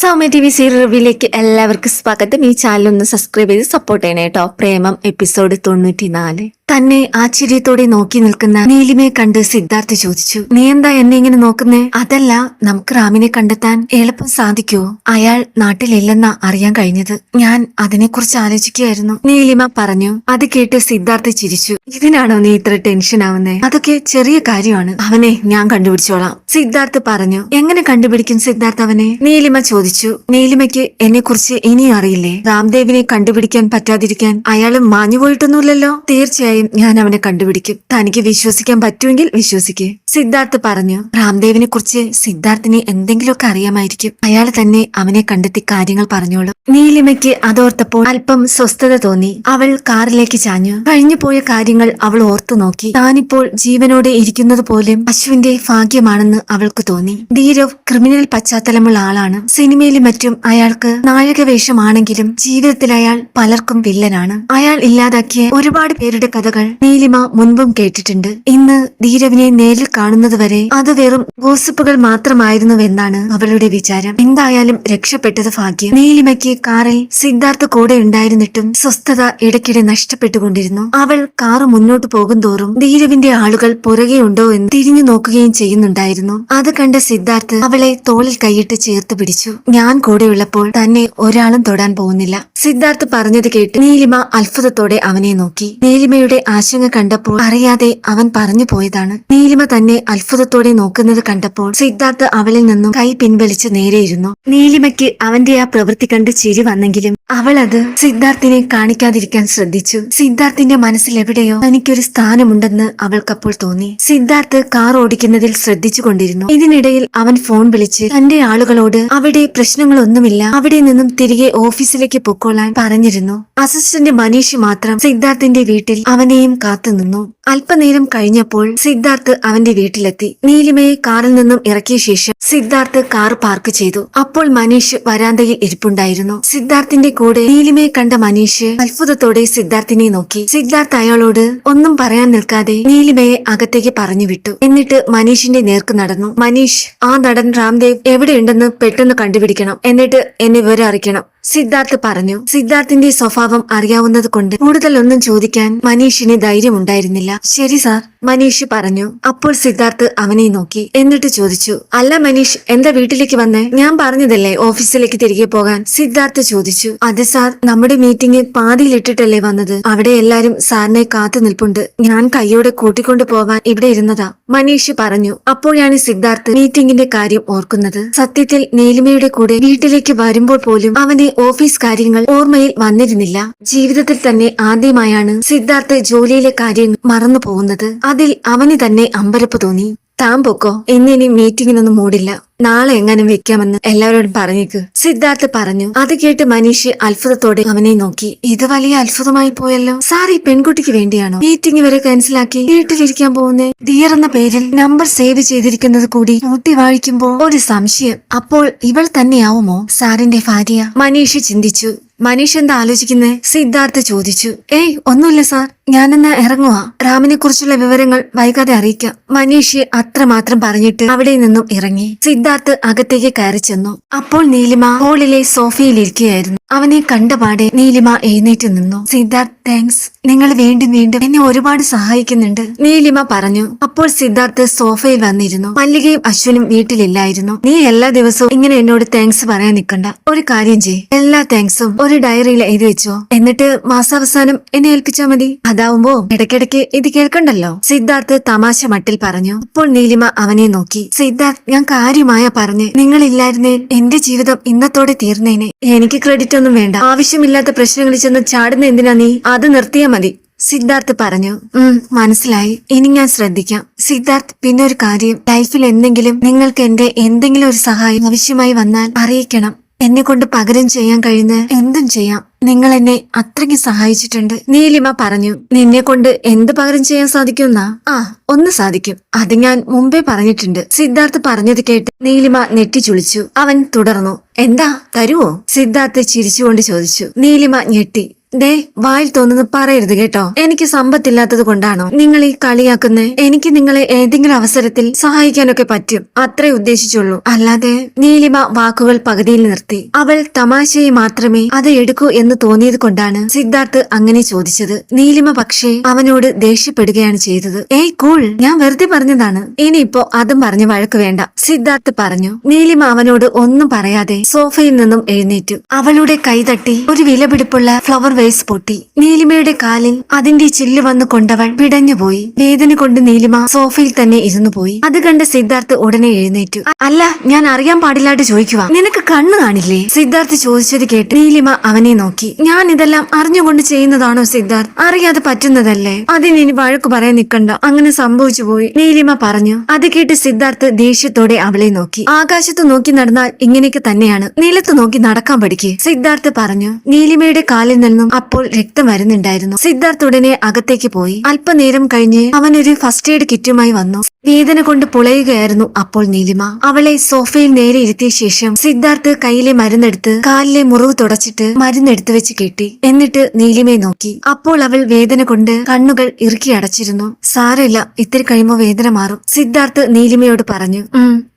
Soumya TV വി സീരിയൽ റിവ്യൂലേക്ക് എല്ലാവർക്കും സ്വാഗതം. ഈ ചാനൽ ഒന്ന് സബ്സ്ക്രൈബ് ചെയ്ത് സപ്പോർട്ട് ചെയ്യണേ കേട്ടോ പ്രേമം എപ്പിസോഡ് തൊണ്ണൂറ്റിനാല്. തന്നെ ആശ്ചര്യത്തോടെ നോക്കി നിൽക്കുന്ന നീലിമയെ കണ്ട് സിദ്ധാർത്ഥ് ചോദിച്ചു നീ എന്താ എന്നെ ഇങ്ങനെ നോക്കുന്നേ? അതല്ല നമുക്ക് റാമിനെ കണ്ടെത്താൻ എളുപ്പം സാധിക്കുമോ അയാൾ നാട്ടിലില്ലെന്നാ അറിയാൻ കഴിഞ്ഞത്. ഞാൻ അതിനെക്കുറിച്ച് ആലോചിക്കുകയായിരുന്നു. നീലിമ പറഞ്ഞു അത് കേട്ട് സിദ്ധാർത്ഥ് ചിരിച്ചു. ഇതിനാണോ നീ ഇത്ര ടെൻഷൻ ആവുന്നേ? അതൊക്കെ ചെറിയ കാര്യമാണ്. അവനെ ഞാൻ കണ്ടുപിടിച്ചോളാം. സിദ്ധാർത്ഥ് പറഞ്ഞു എങ്ങനെ കണ്ടുപിടിക്കും സിദ്ധാർത്ഥ് അവനെ? നീലിമ ചോദിച്ചു നീലിമയ്ക്ക് എന്നെ കുറിച്ച് ഇനിയും അറിയില്ലേ? രാംദേവിനെ കണ്ടുപിടിക്കാൻ പറ്റാതിരിക്കാൻ അയാൾ മാഞ്ഞുപോയിട്ടൊന്നുമില്ലല്ലോ? തീർച്ചയായും ഞാൻ അവനെ കണ്ടുപിടിക്കും. തനിക്ക് വിശ്വസിക്കാൻ പറ്റുമെങ്കിൽ വിശ്വസിക്കേ. സിദ്ധാർത്ഥ് പറഞ്ഞു. രാംദേവിനെ കുറിച്ച് സിദ്ധാർത്ഥിന് എന്തെങ്കിലുമൊക്കെ അറിയാമായിരിക്കും. അയാൾ തന്നെ അവനെ കണ്ടെത്തി കാര്യങ്ങൾ പറഞ്ഞോളും. നീലിമയ്ക്ക് അതോർത്തപ്പോൾ അല്പം സ്വസ്ഥത തോന്നി. അവൾ കാറിലേക്ക് ചാഞ്ഞു. കഴിഞ്ഞു പോയ കാര്യങ്ങൾ അവൾ ഓർത്തു നോക്കി. താനിപ്പോൾ ജീവനോടെ ഇരിക്കുന്നത് പോലും അശ്വിന്റെ ഭാഗ്യമാണെന്ന് അവൾക്ക് തോന്നി. ധീരവ് ക്രിമിനൽ പശ്ചാത്തലമുള്ള ആളാണ്. സിനിമയിലും മറ്റും അയാൾക്ക് നായക വേഷമാണെങ്കിലും ജീവിതത്തിൽ അയാൾ പലർക്കും വില്ലനാണ്. അയാൾ ഇല്ലാതാക്കിയ ഒരുപാട് പേരുടെ കഥകൾ നീലിമ മുൻപും കേട്ടിട്ടുണ്ട്. ഇന്ന് ധീരവിനെ നേരിൽ കാണുന്നത് വരെ അത് വെറും ഗോസിപ്പുകൾ മാത്രമായിരുന്നുവെന്നാണ് അവളുടെ വിചാരം. എന്തായാലും രക്ഷപ്പെട്ടത് ഭാഗ്യം. നീലിമയ്ക്ക് കാറിൽ സിദ്ധാർത്ഥ കൂടെ ഉണ്ടായിരുന്നിട്ടും സ്വസ്ഥത ഇടയ്ക്കിടെ നഷ്ടപ്പെട്ടുകൊണ്ടിരുന്നു. അവൾ കാറ് മുന്നോട്ട് പോകുന്തോറും ധീരവിന്റെ ആളുകൾ പുറകെ ഉണ്ടോ എന്ന് തിരിഞ്ഞു നോക്കുകയും ചെയ്യുന്നുണ്ടായിരുന്നു. അത് കണ്ട സിദ്ധാർത്ഥ് അവളെ തോളിൽ കൈയിട്ട് ചേർത്ത് പിടിച്ചു. ഞാൻ കൂടെയുള്ളപ്പോൾ തന്നെ ഒരാളും തൊടാൻ പോകുന്നില്ല. സിദ്ധാർത്ഥ് പറഞ്ഞത് കേട്ട് നീലിമ അത്ഭുതത്തോടെ അവനെ നോക്കി. നീലിമയുടെ ആശങ്ക കണ്ടപ്പോൾ അറിയാതെ അവൻ പറഞ്ഞു പോയതാണ്. നീലിമ തന്നെ അത്ഭുതത്തോടെ നോക്കുന്നത് കണ്ടപ്പോൾ സിദ്ധാർത്ഥ് അവളിൽ നിന്നും കൈ പിൻവലിച്ച് നേരെയിരുന്നു നീലിമയ്ക്ക് അവന്റെ ആ പ്രവൃത്തി കണ്ട് ചിരി വന്നെങ്കിലും അവൾ അത് സിദ്ധാർത്ഥിനെ കാണിക്കാതിരിക്കാൻ ശ്രദ്ധിച്ചു. സിദ്ധാർത്ഥിന്റെ മനസ്സിൽ എവിടെയോ തനിക്കൊരു സ്ഥാനമുണ്ടെന്ന് അവൾക്കപ്പോൾ തോന്നി. സിദ്ധാർത്ഥ് കാർ ഓടിക്കുന്നതിൽ ശ്രദ്ധിച്ചുകൊണ്ടിരുന്നു ഇതിനിടയിൽ അവൻ ഫോൺ വിളിച്ച് തന്റെ ആളുകളോട് അവിടെ പ്രശ്നങ്ങളൊന്നുമില്ല അവിടെ നിന്നും തിരികെ ഓഫീസിലേക്ക് പൊക്കോളാൻ പറഞ്ഞിരുന്നു. അസിസ്റ്റന്റ് മനീഷ് മാത്രം സിദ്ധാർത്ഥിന്റെ വീട്ടിൽ അവനെയും കാത്തുനിന്നു അല്പനേരം കഴിഞ്ഞപ്പോൾ സിദ്ധാർത്ഥ് അവന്റെ വീട്ടിലെത്തി. നീലിമയെ കാറിൽ നിന്നും ഇറക്കിയ ശേഷം സിദ്ധാർത്ഥ് കാർ പാർക്ക് ചെയ്തു. അപ്പോൾ മനീഷ് വരാന്തയിൽ ഇരിപ്പുണ്ടായിരുന്നു. സിദ്ധാർത്ഥിന്റെ കൂടെ നീലിമയെ കണ്ട മനീഷ് അത്ഭുതത്തോടെ സിദ്ധാർത്ഥിനെ നോക്കി. സിദ്ധാർത്ഥ് അയാളോട് ഒന്നും പറയാൻ നിൽക്കാതെ നീലിമയെ അകത്തേക്ക് പറഞ്ഞു വിട്ടു. എന്നിട്ട് മനീഷിന്റെ നേർക്ക് നടന്നു. മനീഷ് ആ നടൻ രാംദേവ് എവിടെയുണ്ടെന്ന് പെട്ടെന്ന് കണ്ടുപിടിക്കണം. എന്നിട്ട് എന്നെ വിവരം അറിയിക്കണം. സിദ്ധാർത്ഥ് പറഞ്ഞു സിദ്ധാർത്ഥിന്റെ സ്വഭാവം അറിയാവുന്നത് കൊണ്ട് കൂടുതലൊന്നും ചോദിക്കാൻ മനീഷിന് ധൈര്യമുണ്ടായിരുന്നില്ല. ശരി സാർ മനീഷ് പറഞ്ഞു. അപ്പോൾ സിദ്ധാർത്ഥ് അവനെ നോക്കി എന്നിട്ട് ചോദിച്ചു അല്ല മനീഷ് എന്താ വീട്ടിലേക്ക് വന്നേ? ഞാൻ പറഞ്ഞതല്ലേ ഓഫീസിലേക്ക് തിരികെ പോകാൻ? സിദ്ധാർത്ഥ് ചോദിച്ചു അതെ സാർ നമ്മുടെ മീറ്റിംഗ് പാതിയിലിട്ടിട്ടല്ലേ വന്നത്? അവിടെ എല്ലാരും സാറിനെ കാത്തു നിൽപ്പുണ്ട്. ഞാൻ കൈയോടെ കൂട്ടിക്കൊണ്ടു പോവാൻ ഇവിടെ ഇരുന്നതാ. മനീഷ് പറഞ്ഞു അപ്പോഴാണ് സിദ്ധാർത്ഥ് മീറ്റിംഗിന്റെ കാര്യം ഓർക്കുന്നത്. സത്യത്തിൽ നീലിമയുടെ കൂടെ വീട്ടിലേക്ക് വരുമ്പോൾ പോലും അവന്റെ ഓഫീസ് കാര്യങ്ങൾ ഓർമ്മയിൽ വന്നിരുന്നില്ല. ജീവിതത്തിൽ തന്നെ ആദ്യമായാണ് സിദ്ധാർത്ഥ് ജോലിയിലെ കാര്യങ്ങൾ മറന്നു പോകുന്നത് അതിൽ അവന് തന്നെ അമ്പരപ്പ് തോന്നി. താൻ പൊക്കോ? ഇന്നിനി മീറ്റിങ്ങിനൊന്നും മൂടില്ല. നാളെ എങ്ങനെ വെക്കാമെന്ന് എല്ലാവരോടും പറഞ്ഞേക്ക്. സിദ്ധാർത്ഥ് പറഞ്ഞു. അത് കേട്ട് മനീഷ് അത്ഭുതത്തോടെ അവനെ നോക്കി. ഇത് വലിയ അത്ഭുതമായി പോയല്ലോ. സാർ ഈ പെൺകുട്ടിക്ക് വേണ്ടിയാണോ മീറ്റിംഗ് വരെ ക്യാൻസലാക്കി വീട്ടിലിരിക്കാൻ പോകുന്നേ? ഡിയർ എന്ന പേരിൽ നമ്പർ സേവ് ചെയ്തിരിക്കുന്നത് കൂടി കൂട്ടി വാഴിക്കുമ്പോൾ ഒരു സംശയം. അപ്പോൾ ഇവൾ തന്നെയാവുമോ സാറിന്റെ ഭാര്യ? മനീഷ് ചിന്തിച്ചു. മനീഷ് എന്താ ആലോചിക്കുന്നേ? സിദ്ധാർത്ഥ് ചോദിച്ചു. ഏയ് ഒന്നുമില്ല സാർ. ഞാനെന്നാ ഇറങ്ങുക റാമിനെ കുറിച്ചുള്ള വിവരങ്ങൾ വൈകാതെ അറിയിക്കാം. മനീഷ് അത്രമാത്രം പറഞ്ഞിട്ട് അവിടെ നിന്നും ഇറങ്ങി. സിദ്ധാർത്ഥ് അകത്തേക്ക് കയറി ചെന്നു. അപ്പോൾ നീലിമ ഹോളിലെ സോഫയിലിരിക്കുകയായിരുന്നു. അവനെ കണ്ടപാടെ നീലിമ എഴുന്നേറ്റ് നിന്നു. സിദ്ധാർത്ഥ് താങ്ക്സ് നിങ്ങൾ വീണ്ടും വീണ്ടും എന്നെ ഒരുപാട് സഹായിക്കുന്നുണ്ട്. നീലിമ പറഞ്ഞു. അപ്പോൾ സിദ്ധാർത്ഥ് സോഫയിൽ വന്നിരുന്നു. മല്ലികയും അശ്വനും വീട്ടിലില്ലായിരുന്നു. നീ എല്ലാ ദിവസവും ഇങ്ങനെ എന്നോട് താങ്ക്സ് പറയാൻ നിൽക്കണ്ട. ഒരു കാര്യം ചെയ് എല്ലാ താങ്ക്സും ഡയറിയിൽ എഴുതി വെച്ചോ? എന്നിട്ട് മാസാവസാനം എന്നെ ഏൽപ്പിച്ചാ മതി. അതാവുമ്പോ ഇടയ്ക്കിടയ്ക്ക് ഇത് കേൾക്കണ്ടല്ലോ. സിദ്ധാർത്ഥ് തമാശ മട്ടിൽ പറഞ്ഞു. അപ്പോൾ നീലിമ അവനെ നോക്കി. സിദ്ധാർത്ഥ് ഞാൻ കാര്യമായ പറഞ്ഞ് നിങ്ങളില്ലായിരുന്നേ എന്റെ ജീവിതം ഇന്നത്തോടെ തീർന്നേനെ. എനിക്ക് ക്രെഡിറ്റ് ഒന്നും വേണ്ട. ആവശ്യമില്ലാത്ത പ്രശ്നങ്ങളിൽ ചെന്ന് ചാടുന്ന എന്തിനാ നീ? അത് നിർത്തിയാ മതി. സിദ്ധാർത്ഥ് പറഞ്ഞു. ഉം മനസ്സിലായി. ഇനി ഞാൻ ശ്രദ്ധിക്കാം. സിദ്ധാർത്ഥ് പിന്നെ ഒരു കാര്യം. ലൈഫിൽ എന്തെങ്കിലും നിങ്ങൾക്ക് എന്റെ എന്തെങ്കിലും ഒരു സഹായം ആവശ്യമായി വന്നാൽ അറിയിക്കണം. എന്നെ കൊണ്ട് പകരം ചെയ്യാൻ കഴിയുന്ന എന്തും ചെയ്യാം. നിങ്ങൾ എന്നെ അത്രയ്ക്ക് സഹായിച്ചിട്ടുണ്ട്. നീലിമ പറഞ്ഞു നിന്നെ കൊണ്ട് എന്ത് പകരം ചെയ്യാൻ സാധിക്കുമെന്നാ? ആ ഒന്ന് സാധിക്കും. അത് ഞാൻ മുമ്പേ പറഞ്ഞിട്ടുണ്ട്. സിദ്ധാർത്ഥ് പറഞ്ഞത് കേട്ട് നീലിമ നെറ്റിച്ചുളിച്ചു അവൻ തുടർന്നു എന്താ തരുവോ? സിദ്ധാർത്ഥ് ചിരിച്ചുകൊണ്ട് ചോദിച്ചു. നീലിമ ഞെട്ടി ദേ വായിൽ തോന്നുന്നത് പറയരുത് കേട്ടോ. എനിക്ക് സമ്പത്തില്ലാത്തത് കൊണ്ടാണോ നിങ്ങൾ ഈ കളിയാക്കുന്നേ? എനിക്ക് നിങ്ങളെ ഏതെങ്കിലും അവസരത്തിൽ സഹായിക്കാനൊക്കെ പറ്റും. അത്രേ ഉദ്ദേശിച്ചുള്ളൂ. അല്ലാതെ നീലിമ വാക്കുകൾ പകുതിയിൽ നിർത്തി. അവൾ തമാശയെ മാത്രമേ അത് എടുക്കൂ എന്ന് തോന്നിയത് കൊണ്ടാണ് സിദ്ധാർത്ഥ് അങ്ങനെ ചോദിച്ചത്. നീലിമ പക്ഷേ അവനോട് ദേഷ്യപ്പെടുകയാണ് ചെയ്തത്. ഏയ് കൂൾ ഞാൻ വെറുതെ പറഞ്ഞതാണ്. ഇനിയിപ്പോ അതും പറഞ്ഞ് വഴക്ക് വേണ്ട. സിദ്ധാർത്ഥ് പറഞ്ഞു. നീലിമ അവനോട് ഒന്നും പറയാതെ സോഫയിൽ നിന്നും എഴുന്നേറ്റു. അവളുടെ കൈതട്ടി ഒരു വിലപിടിപ്പുള്ള ഫ്ലവർ വേസ് പൊട്ടി. നീലിമയുടെ കാലിൽ അതിന്റെ ചില്ല് വന്നു കൊണ്ടവൾ പിടഞ്ഞുപോയി വേദന കൊണ്ട് നീലിമ സോഫയിൽ തന്നെ ഇരുന്നു പോയി. അത് കണ്ട് സിദ്ധാർത്ഥ് ഉടനെ എഴുന്നേറ്റു. അല്ല ഞാൻ അറിയാൻ പാടില്ലാട്ട് ചോദിക്കുക നിനക്ക് കണ്ണു കാണില്ലേ? സിദ്ധാർത്ഥ് ചോദിച്ചത് കേട്ട് നീലിമ അവനെ നോക്കി. ഞാൻ ഇതെല്ലാം അറിഞ്ഞുകൊണ്ട് ചെയ്യുന്നതാണോ സിദ്ധാർത്ഥ്? അറിയാതെ പറ്റുന്നതല്ലേ? അതിന് വഴക്ക് പറയാൻ നിൽക്കണ്ട. അങ്ങനെ സംഭവിച്ചു പോയി നീലിമ പറഞ്ഞു. അത് കേട്ട് സിദ്ധാർത്ഥ് ദേഷ്യത്തോടെ അവളെ നോക്കി. ആകാശത്ത് നോക്കി നടന്നാൽ ഇങ്ങനെയൊക്കെ തന്നെയാണ്. നിലത്ത് നോക്കി നടക്കാൻ പഠിക്കേ സിദ്ധാർത്ഥ് പറഞ്ഞു. നീലിമയുടെ കാലിൽ നിന്നും അപ്പോൾ രക്തം വരുന്നുണ്ടായിരുന്നു. സിദ്ധാർത്ഥ് ഉടനെ അകത്തേക്ക് പോയി. അല്പനേരം കഴിഞ്ഞ് അവനൊരു ഫസ്റ്റ് എയ്ഡ് കിറ്റുമായി വന്നു. വേദന കൊണ്ട് പുളയുകയായിരുന്നു അപ്പോൾ നീലിമ. അവളെ സോഫയിൽ നേരെ ഇരുത്തിയ ശേഷം സിദ്ധാർത്ഥ് കയ്യിലെ മരുന്നെടുത്ത് കാലിലെ മുറിവ് തുടച്ചിട്ട് മരുന്നെടുത്ത് വെച്ച് കെട്ടി. എന്നിട്ട് നീലിമയെ നോക്കി. അപ്പോൾ അവൾ വേദന കൊണ്ട് കണ്ണുകൾ ഇറുക്കി അടച്ചിരുന്നു. സാരമില്ല ഇത്തിരി കഴിയുമ്പോ വേദന മാറും. സിദ്ധാർത്ഥ് നീലിമയോട് പറഞ്ഞു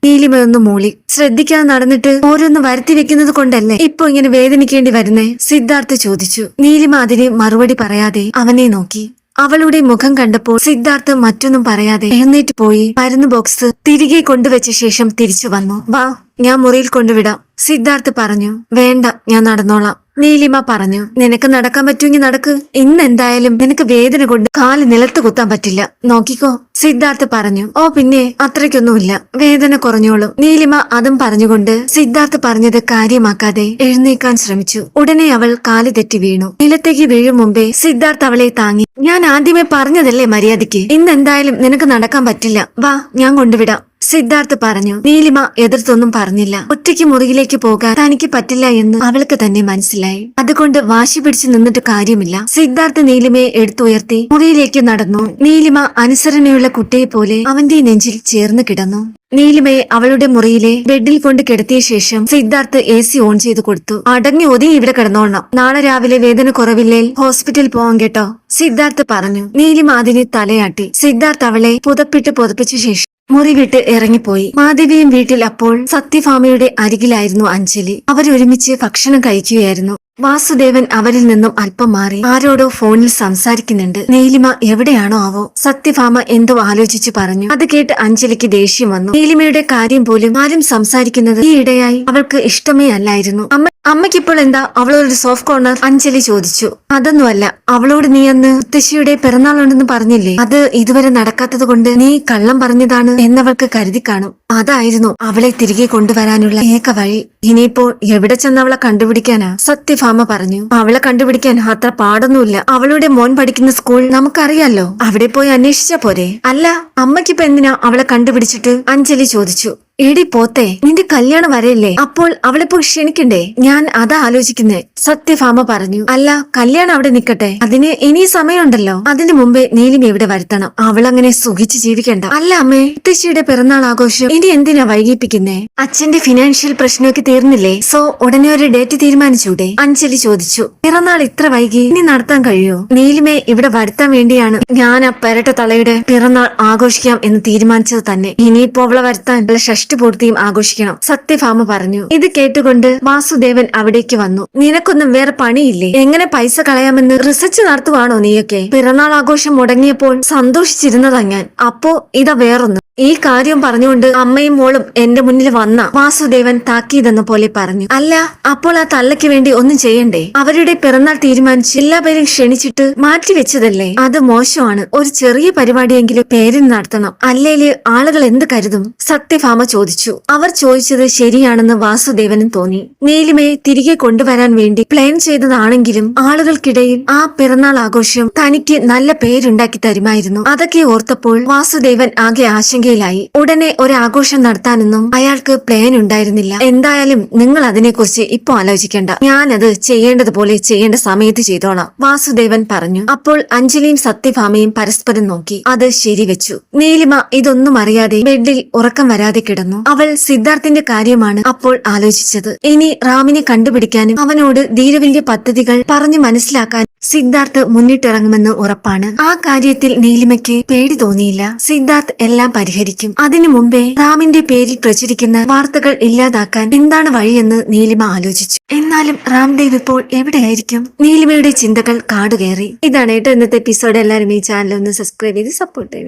നീലിമയൊന്ന് മൂളി. ശ്രദ്ധിക്കാതെ നടന്നിട്ട് ഓരോന്ന് വരുത്തി വെക്കുന്നത് കൊണ്ടല്ലേ ഇപ്പൊ ഇങ്ങനെ വേദനിക്കേണ്ടി വരുന്നേ? സിദ്ധാർത്ഥ് ചോദിച്ചു. നീലിമ അതിന് മറുപടി പറയാതെ അവനെ നോക്കി. അവളുടെ മുഖം കണ്ടപ്പോൾ സിദ്ധാർത്ഥ് മറ്റൊന്നും പറയാതെ എഴുന്നേറ്റ് പോയി. മരുന്ന് ബോക്സ് തിരികെ കൊണ്ടുവച്ച ശേഷം തിരിച്ചു വന്നു. വാ ഞാൻ മുറിയിൽ കൊണ്ടുവിടാം സിദ്ധാർത്ഥ് പറഞ്ഞു. വേണ്ട ഞാൻ നടന്നോളാം. നീലിമ പറഞ്ഞു നിനക്ക് നടക്കാൻ പറ്റുമെങ്കിൽ നടക്ക്. ഇന്ന് എന്തായാലും നിനക്ക് വേദന കൊണ്ട് കാൽ നിലത്ത് കുത്താൻ പറ്റില്ല. നോക്കിക്കോ. സിദ്ധാർത്ഥ് പറഞ്ഞു ഓ പിന്നെ അത്രയ്ക്കൊന്നുമില്ല. വേദന കുറഞ്ഞോളും. നീലിമ അതും പറഞ്ഞുകൊണ്ട് സിദ്ധാർത്ഥ് പറഞ്ഞത് കാര്യമാക്കാതെ എഴുന്നേക്കാൻ ശ്രമിച്ചു. ഉടനെ അവൾ കാൽ തെറ്റി വീണു. നിലത്തേക്ക് വീഴും മുമ്പേ സിദ്ധാർത്ഥ് അവളെ താങ്ങി ഞാൻ ആദ്യമേ പറഞ്ഞതല്ലേ മര്യാദയ്ക്ക്? ഇന്ന് എന്തായാലും നിനക്ക് നടക്കാൻ പറ്റില്ല. വാ ഞാൻ കൊണ്ടുവിടാം. സിദ്ധാർത്ഥ് പറഞ്ഞു നീലിമ എതിർത്തൊന്നും പറഞ്ഞില്ല. ഒറ്റയ്ക്ക് മുറിയിലേക്ക് പോകാൻ തനിക്ക് പറ്റില്ല എന്ന് അവൾക്ക് തന്നെ മനസ്സിലായി. അതുകൊണ്ട് വാശി പിടിച്ചു നിന്നിട്ട് കാര്യമില്ല. സിദ്ധാർത്ഥ് നീലിമയെ എടുത്തുയർത്തി മുറിയിലേക്ക് നടന്നു. നീലിമ അനുസരണയുള്ള കുട്ടിയെ പോലെ അവന്റെ നെഞ്ചിൽ ചേർന്ന് കിടന്നു. നീലിമയെ അവളുടെ മുറിയിലെ ബെഡിൽ കൊണ്ട് കിടത്തിയ ശേഷം സിദ്ധാർത്ഥ് എ സി ഓൺ ചെയ്തു കൊടുത്തു. അടങ്ങി ഒതുങ്ങി ഇവിടെ കിടന്നോണം നാളെ രാവിലെ വേദന കുറവില്ലേൽ ഹോസ്പിറ്റൽ പോവാൻ കേട്ടോ സിദ്ധാർത്ഥ് പറഞ്ഞു. നീലിമ അതിനെ തലയാട്ടി. സിദ്ധാർത്ഥ് അവളെ പുതപ്പിട്ട് പുതപ്പിച്ച ശേഷം മുറി വിട്ട് ഇറങ്ങിപ്പോയി. മാധവിയും വീട്ടിൽ അപ്പോൾ സത്യഭാമയുടെ അരികിലായിരുന്നു അഞ്ജലി. അവരൊരുമിച്ച് ഭക്ഷണം കഴിക്കുകയായിരുന്നു. വാസുദേവൻ അവരിൽ നിന്നും അല്പം മാറി ആരോടോ ഫോണിൽ സംസാരിക്കുന്നുണ്ട്. നീലിമ എവിടെയാണോ ആവോ? സത്യഭാമ എന്തോ ആലോചിച്ചു പറഞ്ഞു. അത് കേട്ട് അഞ്ജലിക്ക് ദേഷ്യം വന്നു. നീലിമയുടെ കാര്യം പോലും ആരും സംസാരിക്കുന്നത് ഈ ഇടയായി അവൾക്ക് ഇഷ്ടമേ അല്ലായിരുന്നു. അമ്മ അമ്മയ്ക്കിപ്പോൾ എന്താ അവളോടൊരു സോഫ്റ്റ് കോർണർ അഞ്ജലി ചോദിച്ചു. അതൊന്നുമല്ല അവളോട് നീ അന്ന് മുത്തശ്ശിയുടെ പിറന്നാളുണ്ടെന്ന് പറഞ്ഞില്ലേ? അത് ഇതുവരെ നടക്കാത്തത് കൊണ്ട് നീ കള്ളം പറഞ്ഞതാണ് എന്നവൾക്ക് കരുതി കാണും. അതായിരുന്നു അവളെ തിരികെ കൊണ്ടുവരാനുള്ള ഏക വഴി. ഇനിയിപ്പോൾ എവിടെ ചെന്ന് അവളെ കണ്ടുപിടിക്കാനാ? സത്യഭാമ പറഞ്ഞു. അവളെ കണ്ടുപിടിക്കാൻ അത്ര പാടൊന്നുമില്ല. അവളുടെ മോൻ പഠിക്കുന്ന സ്കൂൾ നമുക്കറിയാലോ. അവിടെ പോയി അന്വേഷിച്ച പോരെ. അല്ല അമ്മയ്ക്കിപ്പോ എന്തിനാ അവളെ കണ്ടുപിടിച്ചിട്ട്? അഞ്ജലി ചോദിച്ചു. എടി പോത്തെ നിന്റെ കല്യാണം വരെയല്ലേ? അപ്പോൾ അവളെ പോയി ക്ഷണിക്കണ്ടേ? ഞാൻ അതാ ആലോചിക്കുന്നേ. സത്യഭാമ പറഞ്ഞു. അല്ല കല്യാണം അവിടെ നിക്കട്ടെ. അതിന് ഇനി സമയമുണ്ടല്ലോ. അതിനു മുമ്പേ നീലിമ ഇവിടെ വരുത്തണം. അവളങ്ങനെ സുഖിച്ച് ജീവിക്കണ്ട. അല്ല അമ്മേ മുത്തശ്ശിയുടെ പിറന്നാൾ ആഘോഷം ഇനി എന്തിനാ വൈകിപ്പിക്കുന്നേ? അച്ഛന്റെ ഫിനാൻഷ്യൽ പ്രശ്നമൊക്കെ തീർന്നില്ലേ? സോ ഉടനെ ഒരു ഡേറ്റ് തീരുമാനിച്ചൂടെ? അഞ്ജലി ചോദിച്ചു. പിറന്നാൾ ഇത്ര വൈകി ഇനി നടത്താൻ കഴിയോ? നീലിമയെ ഇവിടെ വരുത്താൻ വേണ്ടിയാണ് ഞാൻ ആ പെരട്ട തലയുടെ പിറന്നാൾ ആഘോഷിക്കാം എന്ന് തീരുമാനിച്ചത് തന്നെ. ഇനിയിപ്പോ അവളെ വരുത്താൻ വല്ല ഷഷ്ടിപൂർത്തിയും ആഘോഷിക്കണം. സത്യഭാമ പറഞ്ഞു. ഇത് കേട്ടുകൊണ്ട് വാസുദേവൻ അവിടേക്ക് വന്നു. നിനക്കൊന്നും വേറെ പണിയില്ലേ? എങ്ങനെ പൈസ കളയാമെന്ന് റിസർച്ച് നടത്തുവാണോ നീയൊക്കെ? പിറന്നാൾ ആഘോഷം മുടങ്ങിയപ്പോൾ സന്തോഷിച്ചിരുന്നതാ ഞാൻ. അപ്പോ ഇതാ വേറൊന്ന്. ഈ കാര്യം പറഞ്ഞുകൊണ്ട് അമ്മയും മോളും എന്റെ മുന്നിൽ വന്ന വാസുദേവൻ താക്കീതെന്ന പോലെ പറഞ്ഞു. അല്ല അപ്പോൾ ആ തള്ളയ്ക്ക് വേണ്ടി ഒന്നും ചെയ്യണ്ടേ? അവരുടെ പിറന്നാൾ തീരുമാനിച്ച് എല്ലാ പേരും ക്ഷണിച്ചിട്ട് മാറ്റിവെച്ചതല്ലേ അത് മോശമാണ്. ഒരു ചെറിയ പരിപാടിയെങ്കിലും പേരിന് നടത്തണം. അല്ലേൽ ആളുകൾ എന്ത് കരുതും? സത്യഭാമ ചോദിച്ചു. അവർ ചോദിച്ചത് ശരിയാണെന്ന് വാസുദേവനും തോന്നി. നീലിമയെ തിരികെ കൊണ്ടുവരാൻ വേണ്ടി പ്ലാൻ ചെയ്തതാണെങ്കിലും ആളുകൾക്കിടയിൽ ആ പിറന്നാൾ ആഘോഷം തനിക്ക് നല്ല പേരുണ്ടാക്കി തരുമായിരുന്നു. അതൊക്കെ ഓർത്തപ്പോൾ വാസുദേവൻ ആകെ ആശങ്കയിലായി ഉടനെ ഒരാഘോഷം നടത്താനൊന്നും അയാൾക്ക് പ്ലാൻ ഉണ്ടായിരുന്നില്ല. എന്തായാലും നിങ്ങൾ അതിനെക്കുറിച്ച് ഇപ്പൊ ആലോചിക്കേണ്ട. ഞാനത് ചെയ്യേണ്ടതുപോലെ ചെയ്യേണ്ട സമയത്ത് ചെയ്തോളാം. വാസുദേവൻ പറഞ്ഞു. അപ്പോൾ അഞ്ജലിയും സത്യഭാമയും പരസ്പരം നോക്കി. അത് ശരിവെച്ചു. നീലിമ ഇതൊന്നും അറിയാതെ ബെഡിൽ ഉറക്കം വരാതെ കിടന്നു. അവൾ സിദ്ധാർത്ഥിന്റെ കാര്യമാണ് അപ്പോൾ ആലോചിച്ചത്. ഇനി റാമിനെ കണ്ടുപിടിക്കാനും അവനോട് ധീരവിന്റെ പദ്ധതികൾ പറഞ്ഞു മനസ്സിലാക്കാൻ സിദ്ധാർത്ഥ് മുന്നിട്ടിറങ്ങുമെന്ന് ഉറപ്പാണ്. ആ കാര്യത്തിൽ നീലിമയ്ക്ക് പേടി തോന്നിയില്ല. സിദ്ധാർത്ഥ് എല്ലാം പരിഹരിക്കും. അതിനു മുമ്പേ റാമിന്റെ പേരിൽ പ്രചരിക്കുന്ന വാർത്തകൾ ഇല്ലാതാക്കാൻ എന്താണ് വഴിയെന്ന് നീലിമ ആലോചിച്ചു. എന്നാലും റാംദേവ് ഇപ്പോൾ എവിടെയായിരിക്കും? നീലിമയുടെ ചിന്തകൾ കാടുകയറി. ഇതാണ് കേട്ടോ ഇന്നത്തെ എപ്പിസോഡ്. എല്ലാവരും ഈ ചാനൽ ഒന്ന് സബ്സ്ക്രൈബ് ചെയ്ത് സപ്പോർട്ട് ചെയ്ത്